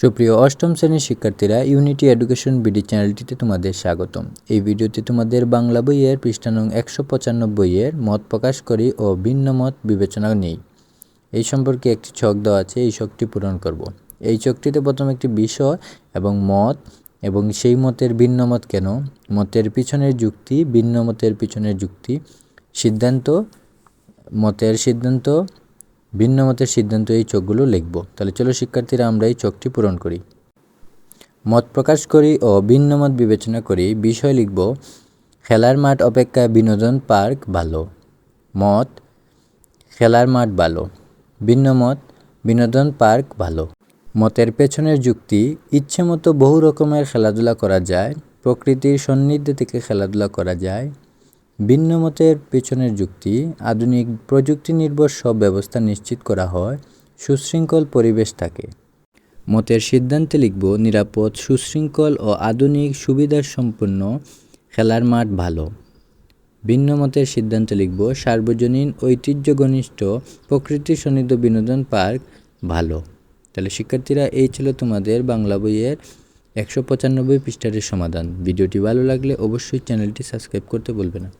সুপ্রিয় অষ্টম শ্রেণির শিক্ষার্থীরা ইউনিটি এডুকেশন বিডি চ্যানেলটিতে তোমাদের স্বাগতম। এই ভিডিওতে তোমাদের বাংলা বইয়ের পৃষ্ঠানং একশো পঁচানব্বই এর মত প্রকাশ করি ও ভিন্ন মত বিবেচনা নেই। এই সম্পর্কে একটি ছক দেওয়া আছে, এই ছকটি পূরণ করব। এই ছকটিতে প্রথম একটি বিষয় এবং মত এবং সেই মতের ভিন্ন মত কেন? মতের পিছনের যুক্তি, ভিন্ন মতের পিছনের যুক্তি, সিদ্ধান্ত, মতের সিদ্ধান্ত ভিন্ন মতের সিদ্ধান্ত এই চোখগুলো লিখব। তাহলে চলো শিক্ষার্থীরা আমরা এই চোখটি পূরণ করি। মত প্রকাশ করি ও ভিন্ন মত বিবেচনা করি বিষয় লিখব, খেলার মাঠ অপেক্ষা বিনোদন পার্ক ভালো। মত, খেলার মাঠ ভালো। ভিন্ন মত বিনোদন পার্ক ভালো। মতের পেছনের যুক্তি ইচ্ছে মতো বহু রকমের খেলাধুলা করা যায়। প্রকৃতির সান্নিধ্যে থেকে খেলাধুলা করা যায়। ভিন্ন মতের পেছনের যুক্তি, আধুনিক প্রযুক্তি নির্ভর সব ব্যবস্থা নিশ্চিত করা হয়, সুশৃঙ্খল পরিবেশ থাকে। মতের সিদ্ধান্তে লিখব, নিরাপদ, সুশৃঙ্খল ও আধুনিক সুবিধার সম্পন্ন খেলার মাঠ ভালো। ভিন্ন মতের সিদ্ধান্ত লিখব, সার্বজনীন ঐতিহ্য ঘনিষ্ঠ প্রকৃতি সন্নিধ বিনোদন পার্ক ভালো। তাহলে শিক্ষার্থীরা, এই ছিল তোমাদের বাংলা বইয়ের একশো পঁচানব্বই পৃষ্ঠারের সমাধান। ভিডিওটি ভালো লাগলে অবশ্যই চ্যানেলটি সাবস্ক্রাইব করতে বলবে না।